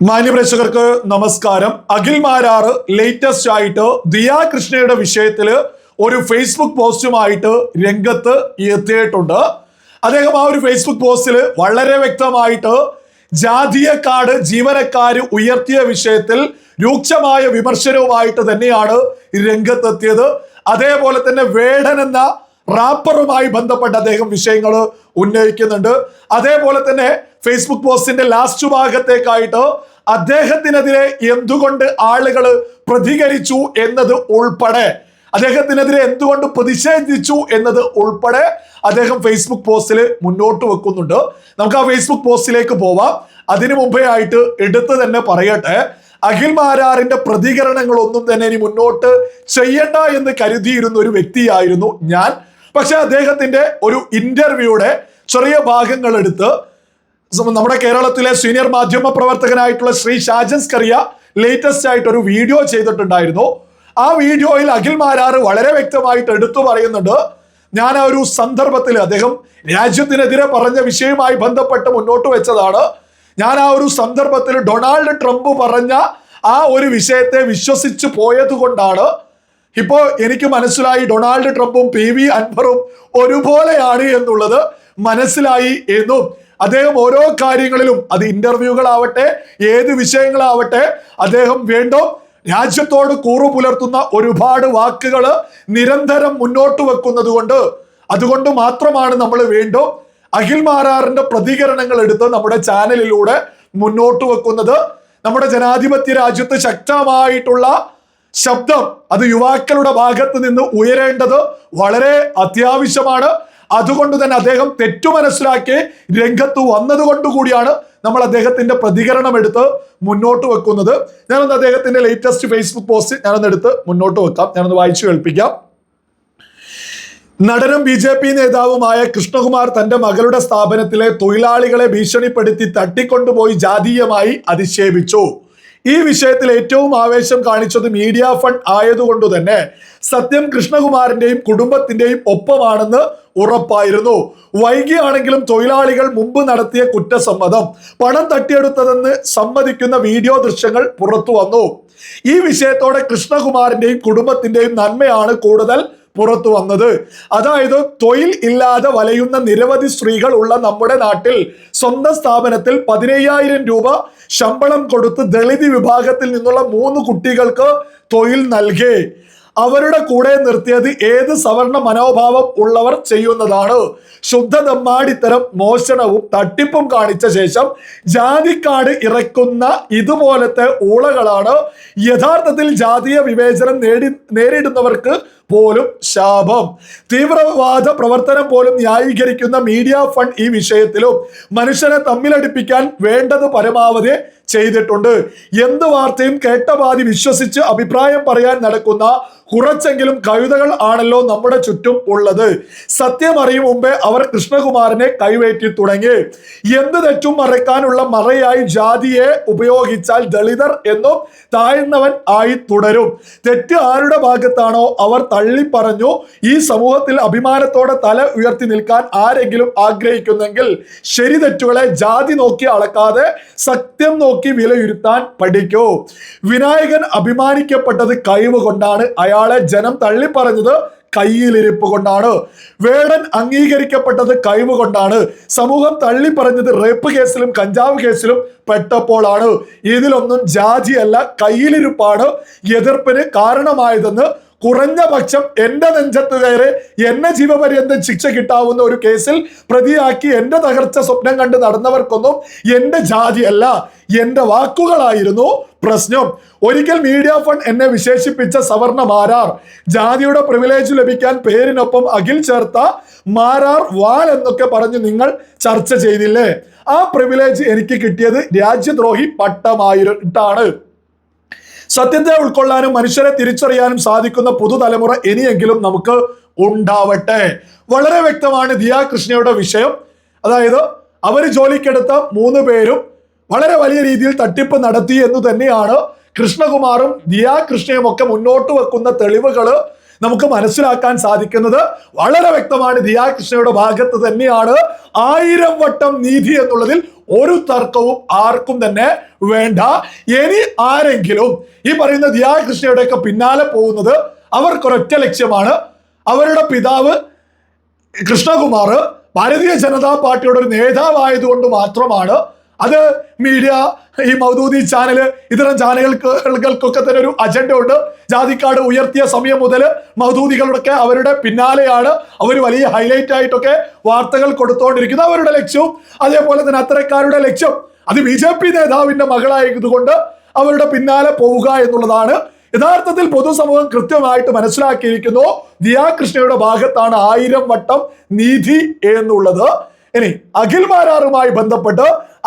മാന്യപ്രേക്ഷകർക്ക് നമസ്കാരം. അഖിൽ മാരാറ് ലേറ്റസ്റ്റ് ആയിട്ട് ദിയാ കൃഷ്ണയുടെ വിഷയത്തിൽ ഒരു ഫേസ്ബുക്ക് പോസ്റ്റുമായിട്ട് രംഗത്ത് എത്തിയിട്ടുണ്ട്. അദ്ദേഹം ആ ഒരു ഫേസ്ബുക്ക് പോസ്റ്റിൽ വളരെ വ്യക്തമായിട്ട് ജാതീയ കാർഡ് ജീവനക്കാർ ഉയർത്തിയ വിഷയത്തിൽ രൂക്ഷമായ വിമർശനവുമായിട്ട് തന്നെയാണ് രംഗത്തെത്തിയത്. അതേപോലെ തന്നെ വേടൻ എന്ന റാപ്പറുമായി ബന്ധപ്പെട്ട് അദ്ദേഹം വിഷയങ്ങൾ ഉന്നയിക്കുന്നുണ്ട്. അതേപോലെ തന്നെ ഫേസ്ബുക്ക് പോസ്റ്റിന്റെ ലാസ്റ്റ് ഭാഗത്തേക്കായിട്ട് അദ്ദേഹത്തിനെതിരെ എന്തുകൊണ്ട് ആളുകൾ പ്രതികരിച്ചു എന്നത് ഉൾപ്പെടെ അദ്ദേഹത്തിനെതിരെ എന്തുകൊണ്ട് പ്രതിഷേധിച്ചു എന്നത് ഉൾപ്പെടെ അദ്ദേഹം ഫേസ്ബുക്ക് പോസ്റ്റിൽ മുന്നോട്ട് വെക്കുന്നുണ്ട്. നമുക്ക് ആ ഫേസ്ബുക്ക് പോസ്റ്റിലേക്ക് പോവാം. അതിനു മുമ്പേ ആയിട്ട് എടുത്തു തന്നെ പറയട്ടെ അഖിൽ മാരാറിന്റെ പ്രതികരണങ്ങളൊന്നും തന്നെ ഇനി മുന്നോട്ട് ചെയ്യണ്ട എന്ന് കരുതിയിരുന്ന ഒരു വ്യക്തിയായിരുന്നു ഞാൻ. പക്ഷെ അദ്ദേഹത്തിന്റെ ഒരു ഇന്റർവ്യൂയുടെ ചെറിയ ഭാഗങ്ങൾ എടുത്ത് നമ്മുടെ കേരളത്തിലെ സീനിയർ മാധ്യമ പ്രവർത്തകനായിട്ടുള്ള ശ്രീ ഷാജൻസ് കറിയ ലേറ്റസ്റ്റ് ആയിട്ട് ഒരു വീഡിയോ ചെയ്തിട്ടുണ്ടായിരുന്നു. ആ വീഡിയോയിൽ അഖിൽ മാരാറ് വളരെ വ്യക്തമായിട്ട് എടുത്തു പറയുന്നുണ്ട് ഞാൻ ആ ഒരു സന്ദർഭത്തിൽ അദ്ദേഹം രാജ്യത്തിനെതിരെ പറഞ്ഞ വിഷയവുമായി ബന്ധപ്പെട്ട് മുന്നോട്ട് വെച്ചതാണ്. ഞാൻ ആ ഒരു സന്ദർഭത്തിൽ ഡൊണാൾഡ് ട്രംപ് പറഞ്ഞ ആ ഒരു വിഷയത്തെ വിശ്വസിച്ച് പോയത് കൊണ്ടാണ് ഇപ്പോ എനിക്ക് മനസ്സിലായി ഡൊണാൾഡ് ട്രംപും പി വി അൻവറും ഒരുപോലെയാണ് എന്നുള്ളത് മനസ്സിലായി എന്നും അദ്ദേഹം ഓരോ കാര്യങ്ങളിലും അത് ഇന്റർവ്യൂകളാവട്ടെ ഏത് വിഷയങ്ങളാവട്ടെ അദ്ദേഹം വീണ്ടും രാജ്യത്തോട് കൂറു പുലർത്തുന്ന ഒരുപാട് വാക്കുകൾ നിരന്തരം മുന്നോട്ട് വെക്കുന്നത് കൊണ്ട് അതുകൊണ്ട് മാത്രമാണ് നമ്മൾ വീണ്ടും അഖിൽ മാരാറിന്റെ പ്രതികരണങ്ങൾ എടുത്ത് നമ്മുടെ ചാനലിലൂടെ മുന്നോട്ട് വെക്കുന്നത്. നമ്മുടെ ജനാധിപത്യ രാജ്യത്ത് ശക്തമായിട്ടുള്ള ശബ്ദം അത് യുവാക്കളുടെ ഭാഗത്ത് നിന്ന് ഉയരേണ്ടത് വളരെ അത്യാവശ്യമാണ്. അതുകൊണ്ട് തന്നെ അദ്ദേഹം തെറ്റു മനസ്സിലാക്കി രംഗത്ത് വന്നതുകൊണ്ട് കൂടിയാണ് നമ്മൾ അദ്ദേഹത്തിന്റെ പ്രതികരണം എടുത്ത് മുന്നോട്ട് വെക്കുന്നത്. ഞാനൊന്ന് അദ്ദേഹത്തിന്റെ ലേറ്റസ്റ്റ് ഫേസ്ബുക്ക് പോസ്റ്റ് ഞാനൊന്ന് എടുത്ത് മുന്നോട്ട് വെക്കാം. ഞാനൊന്ന് വായിച്ചു കേൾപ്പിക്കാം. നടനും ബി ജെ പി നേതാവുമായ കൃഷ്ണകുമാർ തന്റെ മകളുടെ സ്ഥാപനത്തിലെ തൊഴിലാളികളെ ഭീഷണിപ്പെടുത്തി തട്ടിക്കൊണ്ടുപോയി ജാതീയമായി അധിക്ഷേപിച്ചു. ഈ വിഷയത്തിൽ ഏറ്റവും ആവേശം കാണിച്ചത് മീഡിയ ഫണ്ട് ആയതുകൊണ്ട് തന്നെ സത്യം കൃഷ്ണകുമാറിന്റെയും കുടുംബത്തിന്റെയും ഒപ്പമാണെന്ന് ഉറപ്പായിരുന്നു. വൈകിയാണെങ്കിലും തൊഴിലാളികൾ മുമ്പ് നടത്തിയ കുറ്റസമ്മതം പണം തട്ടിയെടുത്തതെന്ന് സമ്മതിക്കുന്ന വീഡിയോ ദൃശ്യങ്ങൾ പുറത്തു വന്നു. ഈ വിഷയത്തോടെ കൃഷ്ണകുമാറിന്റെയും കുടുംബത്തിന്റെയും നന്മയാണ് കൂടുതൽ പുറത്തു വന്നത്. അതായത് തൊഴിൽ ഇല്ലാതെ വലയുന്ന നിരവധി സ്ത്രീകൾ ഉള്ള നമ്മുടെ നാട്ടിൽ സ്വന്തം സ്ഥാപനത്തിൽ പതിനയ്യായിരം രൂപ ശമ്പളം കൊടുത്ത് ദളിത് വിഭാഗത്തിൽ നിന്നുള്ള മൂന്ന് കുട്ടികൾക്ക് തൊഴിൽ നൽകി. അവരുടെ കൂടെ നിർത്തിയത് ഏത് സവർണ മനോഭാവം ഉള്ളവർ ചെയ്യുന്നതാണ്. ശുദ്ധ നമ്മാടിത്തരം മോഷണവും തട്ടിപ്പും കാണിച്ച ശേഷം ജാതിക്കാട് ഇറക്കുന്ന ഇതുപോലത്തെ ഊളകളാണ് യഥാർത്ഥത്തിൽ ജാതീയ വിവേചനം നേടി നേരിടുന്നവർക്ക് പോലും ശാപം. തീവ്രവാദ പ്രവർത്തനം പോലും ന്യായീകരിക്കുന്ന മീഡിയ ഫണ്ട് ഈ വിഷയത്തിലും മനുഷ്യനെ തമ്മിലടിപ്പിക്കാൻ വേണ്ടത് പരമാവധി ചെയ്തിട്ടുണ്ട്. എന്ത് വാർത്തയും കേട്ട പാതി വിശ്വസിച്ച് അഭിപ്രായം പറയാൻ നടക്കുന്ന കുറച്ചെങ്കിലും കവിതകൾ ആണല്ലോ നമ്മുടെ ചുറ്റും ഉള്ളത്. സത്യം അറിയും മുമ്പേ അവർ കൃഷ്ണകുമാറിനെ കൈവേറ്റി തുടങ്ങി. എന്ത് തെറ്റും മറയ്ക്കാനുള്ള മറയായി ജാതിയെ ഉപയോഗിച്ചാൽ ദളിതർ എന്നും താഴ്ന്നവൻ ആയി തുടരും. തെറ്റ് ആരുടെ ഭാഗത്താണോ അവർ തള്ളി പറഞ്ഞു ഈ സമൂഹത്തിൽ അഭിമാനത്തോടെ തല ഉയർത്തി നിൽക്കാൻ ആരെങ്കിലും ആഗ്രഹിക്കുന്നെങ്കിൽ ശരി തെറ്റുകളെ ജാതി നോക്കി അളക്കാതെ സത്യം നോക്കി വിലയിരുത്താൻ പഠിക്കൂ. വിനായകൻ അഭിമാനിക്കപ്പെട്ടത് കഴിവ് കൊണ്ടാണ്. അയാളെ ജനം തള്ളി പറഞ്ഞത് കയ്യിലിരിപ്പ് കൊണ്ടാണ്. വേടൻ അംഗീകരിക്കപ്പെട്ടത് കഴിവ് കൊണ്ടാണ്. സമൂഹം തള്ളി പറഞ്ഞത് റേപ്പ് കേസിലും കഞ്ചാവ് കേസിലും പെട്ടപ്പോഴാണ് ഇതിലൊന്നും ജാതിയല്ല കയ്യിലിരിപ്പാണ് എതിർപ്പിന് കാരണമായതെന്ന് കുറഞ്ഞ പക്ഷം എന്റെ നെഞ്ചത്ത് കയറി എന്നെ ജീവപര്യന്തം ശിക്ഷ കിട്ടാവുന്ന ഒരു കേസിൽ പ്രതിയാക്കി എന്റെ തകർച്ച സ്വപ്നം കണ്ട് നടന്നവർക്കൊന്നും എന്റെ ജാതിയല്ല എന്റെ വാക്കുകളായിരുന്നു പ്രശ്നം. ഒരിക്കൽ മീഡിയ ഫണ്ട് എന്നെ വിശേഷിപ്പിച്ച സവർണ മാരാർ ജാതിയുടെ പ്രിവിലേജ് ലഭിക്കാൻ പേരിനൊപ്പം അഖിൽ ചേർത്ത മാരാർ വാൽ എന്നൊക്കെ പറഞ്ഞ് നിങ്ങൾ ചർച്ച ചെയ്തില്ലേ? ആ പ്രിവിലേജ് എനിക്ക് കിട്ടിയത് രാജ്യദ്രോഹി പട്ടമായിട്ടാണ്. സത്യത്തെ ഉൾക്കൊള്ളാനും മനുഷ്യരെ തിരിച്ചറിയാനും സാധിക്കുന്ന പുതുതലമുറ ഇനിയെങ്കിലും നമുക്ക് ഉണ്ടാവട്ടെ. വളരെ വ്യക്തമാണ് ദിയാ കൃഷ്ണയുടെ വിഷയം. അതായത് അവർ ജോലിക്കെടുത്ത മൂന്ന് പേരും വളരെ വലിയ രീതിയിൽ തട്ടിപ്പ് നടത്തി എന്ന് തന്നെയാണ് കൃഷ്ണകുമാറും ദിയാ കൃഷ്ണയും ഒക്കെ മുന്നോട്ട് വെക്കുന്ന തെളിവുകൾ നമുക്ക് മനസ്സിലാക്കാൻ സാധിക്കുന്നത്. വളരെ വ്യക്തമാണ് ദിയാ കൃഷ്ണയുടെ ഭാഗത്ത് തന്നെയാണ് ആയിരം വട്ടം നീതി എന്നുള്ളതിൽ ഒരു തർക്കവും ആർക്കും തന്നെ വേണ്ട. ഇനി ആരെങ്കിലും ഈ പറയുന്ന ദിയാകൃഷ്ണയുടെയൊക്കെ പിന്നാലെ പോകുന്നത് അവർക്കൊരൊറ്റ ലക്ഷ്യമാണ്. അവരുടെ പിതാവ് കൃഷ്ണകുമാർ ഭാരതീയ ജനതാ പാർട്ടിയുടെ ഒരു നേതാവായതുകൊണ്ട് മാത്രമാണ് അത് മീഡിയ ഈ മൗദൂദി ചാനൽ ഇത്തരം ചാനലുകൾക്കൊക്കെ തന്നെ ഒരു അജണ്ട ഉണ്ട്. ജാതിക്കാട് ഉയർത്തിയ സമയം മുതൽ മൗദൂദികളുടെ അവരുടെ പിന്നാലെയാണ് അവർ വലിയ ഹൈലൈറ്റ് ആയിട്ടൊക്കെ വാർത്തകൾ കൊടുത്തുകൊണ്ടിരിക്കുന്നത് അവരുടെ ലക്ഷ്യവും അതേപോലെ തന്നെ അത്തരക്കാരുടെ ലക്ഷ്യം. അത് ബി ജെ പി നേതാവിന്റെ മകളായതുകൊണ്ട് അവരുടെ പിന്നാലെ പോവുക എന്നുള്ളതാണ്. യഥാർത്ഥത്തിൽ പൊതുസമൂഹം കൃത്യമായിട്ട് മനസ്സിലാക്കിയിരിക്കുന്നു. ദിയാകൃഷ്ണയുടെ ഭാഗത്താണ് ആയിരം വട്ടം നീതി എന്നുള്ളത്. ഇനി അഖിൽ മാരാറുമായി ബന്ധപ്പെട്ട്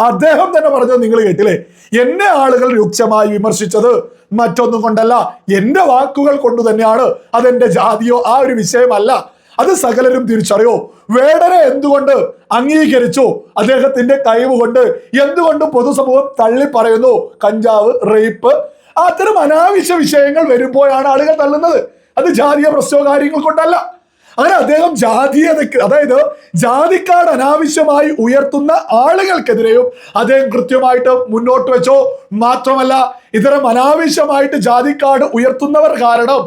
അദ്ദേഹം തന്നെ പറഞ്ഞത് നിങ്ങൾ കേട്ടില്ലേ? എന്നെ ആളുകൾ രൂക്ഷമായി വിമർശിച്ചത് മറ്റൊന്നും കൊണ്ടല്ല. എന്റെ വാക്കുകൾ കൊണ്ട് തന്നെയാണ് അതെന്റെ ജാതിയോ ആ ഒരു വിഷയമല്ല. അത് സകലരും തിരിച്ചറിയോ? വേടനെ എന്തുകൊണ്ട് അംഗീകരിച്ചു? അദ്ദേഹത്തിന്റെ കഴിവ് കൊണ്ട് എന്തുകൊണ്ട് പൊതുസമൂഹം തള്ളി പറയുന്നു കഞ്ചാവ് റേപ്പ് അത്തരം അനാവശ്യ വിഷയങ്ങൾ വരുമ്പോഴാണ് ആളുകൾ തള്ളുന്നത്. അത് ജാതീയ പ്രശ്നോ കാര്യങ്ങൾ കൊണ്ടല്ല. അങ്ങനെ അദ്ദേഹം ജാതീയതയ്ക്ക് അതായത് ജാതിക്കാട് അനാവശ്യമായി ഉയർത്തുന്ന ആളുകൾക്കെതിരെയും അദ്ദേഹം കൃത്യമായിട്ട് മുന്നോട്ട് വെച്ചോ. മാത്രമല്ല ഇത്തരം അനാവശ്യമായിട്ട് ജാതിക്കാട് ഉയർത്തുന്നവർ കാരണം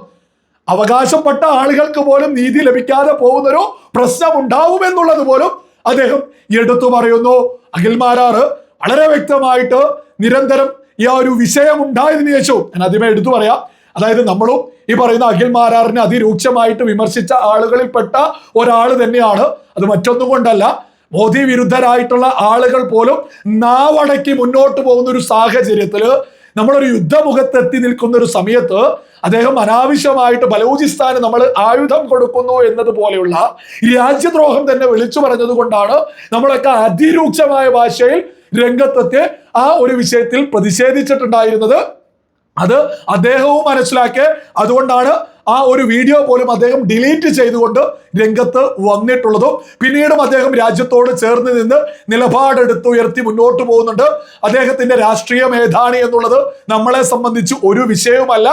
അവകാശപ്പെട്ട ആളുകൾക്ക് പോലും നീതി ലഭിക്കാതെ പോകുന്നൊരു പ്രശ്നം ഉണ്ടാവുമെന്നുള്ളത് പോലും അദ്ദേഹം എടുത്തു പറയുന്നു. അഖിൽമാരാറ് വളരെ വ്യക്തമായിട്ട് നിരന്തരം ഈ ആ ഒരു വിഷയം ഉണ്ടായതിനു ശേഷവും ഞാൻ ആദ്യമേ എടുത്തു പറയാം. അതായത് നമ്മളും ഈ പറയുന്ന അഖിൽ മാരാറിനെ അതിരൂക്ഷമായിട്ട് വിമർശിച്ച ആളുകളിൽപ്പെട്ട ഒരാൾ തന്നെയാണ്. അത് മറ്റൊന്നും കൊണ്ടല്ല. മോദി വിരുദ്ധരായിട്ടുള്ള ആളുകൾ പോലും നാവടക്കി മുന്നോട്ട് പോകുന്ന ഒരു സാഹചര്യത്തിൽ നമ്മളൊരു യുദ്ധമുഖത്തെത്തി നിൽക്കുന്ന ഒരു സമയത്ത് അദ്ദേഹം അനാവശ്യമായിട്ട് ബലൂചിസ്ഥാന് നമ്മൾ ആയുധം കൊടുക്കുന്നു എന്നതുപോലെയുള്ള രാജ്യദ്രോഹം തന്നെ വിളിച്ചു പറഞ്ഞത് കൊണ്ടാണ് നമ്മളൊക്കെ അതിരൂക്ഷമായ ഭാഷയിൽ രംഗത്തെത്തി ആ ഒരു വിഷയത്തിൽ പ്രതിഷേധിച്ചിട്ടുണ്ടായിരുന്നത്. അത് അദ്ദേഹവും മനസ്സിലാക്കി അതുകൊണ്ടാണ് ആ ഒരു വീഡിയോ പോലും അദ്ദേഹം ഡിലീറ്റ് ചെയ്തുകൊണ്ട് രംഗത്ത് വന്നിട്ടുള്ളതും. പിന്നീടും അദ്ദേഹം രാജ്യത്തോട് ചേർന്ന് നിന്ന് നിലപാടെടുത്ത് ഉയർത്തി മുന്നോട്ട് പോകുന്നുണ്ട്. അദ്ദേഹത്തിന്റെ രാഷ്ട്രീയ മേധാണി എന്നുള്ളത് നമ്മളെ സംബന്ധിച്ച് ഒരു വിഷയവുമല്ല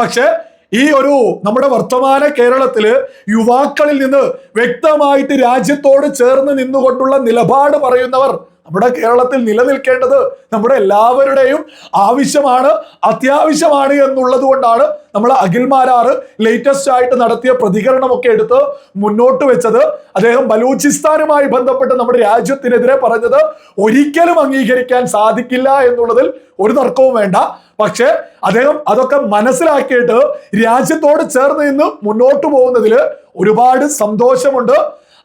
പക്ഷേ ഈ ഒരു നമ്മുടെ വർത്തമാന കേരളത്തിൽ യുവാക്കളിൽ നിന്ന് വ്യക്തമായിട്ട് രാജ്യത്തോട് ചേർന്ന് നിന്നുകൊണ്ടുള്ള നിലപാട് പറയുന്നവർ നമ്മുടെ കേരളത്തിൽ നിലനിൽക്കേണ്ടത് നമ്മുടെ എല്ലാവരുടെയും ആവശ്യമാണ് അത്യാവശ്യമാണ് എന്നുള്ളത് കൊണ്ടാണ് നമ്മൾ അഖിൽമാരാറ് ലേറ്റസ്റ്റ് ആയിട്ട് നടത്തിയ പ്രതികരണമൊക്കെ എടുത്ത് മുന്നോട്ട് വെച്ചത്. അദ്ദേഹം ബലൂചിസ്ഥാനുമായി ബന്ധപ്പെട്ട് നമ്മുടെ രാജ്യത്തിനെതിരെ പറഞ്ഞത് ഒരിക്കലും അംഗീകരിക്കാൻ സാധിക്കില്ല എന്നുള്ളതിൽ ഒരു തർക്കവും വേണ്ട. പക്ഷേ അദ്ദേഹം അതൊക്കെ മനസ്സിലാക്കിയിട്ട് രാജ്യത്തോട് ചേർന്ന് നിന്ന് മുന്നോട്ട് പോകുന്നതിൽ ഒരുപാട് സന്തോഷമുണ്ട്.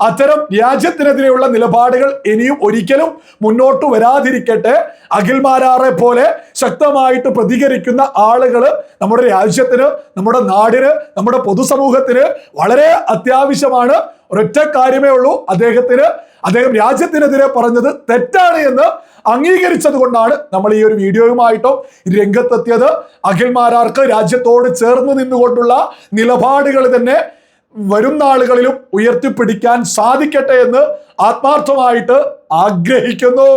അത്തരം രാജ്യത്തിനെതിരെയുള്ള നിലപാടുകൾ ഇനിയും ഒരിക്കലും മുന്നോട്ട് വരാതിരിക്കട്ടെ. അഖിൽമാരാറെ പോലെ ശക്തമായിട്ട് പ്രതികരിക്കുന്ന ആളുകൾ നമ്മുടെ രാജ്യത്തിന് നമ്മുടെ നാടിന് നമ്മുടെ പൊതുസമൂഹത്തിന് വളരെ അത്യാവശ്യമാണ്. ഒരൊറ്റ കാര്യമേ ഉള്ളൂ. അദ്ദേഹത്തിന് അദ്ദേഹം രാജ്യത്തിനെതിരെ പറഞ്ഞത് തെറ്റാണ് എന്ന് അംഗീകരിച്ചത് കൊണ്ടാണ് നമ്മൾ ഈ ഒരു വീഡിയോയുമായിട്ടും രംഗത്തെത്തിയത്. അഖിൽമാരാർക്ക് രാജ്യത്തോട് ചേർന്ന് നിന്നുകൊണ്ടുള്ള നിലപാടുകൾ തന്നെ വരും നാളുകളിലും ഉയർത്തിപ്പിടിക്കാൻ സാധിക്കട്ടെ എന്ന് ആത്മാർത്ഥമായിട്ട് ആഗ്രഹിക്കുന്നു.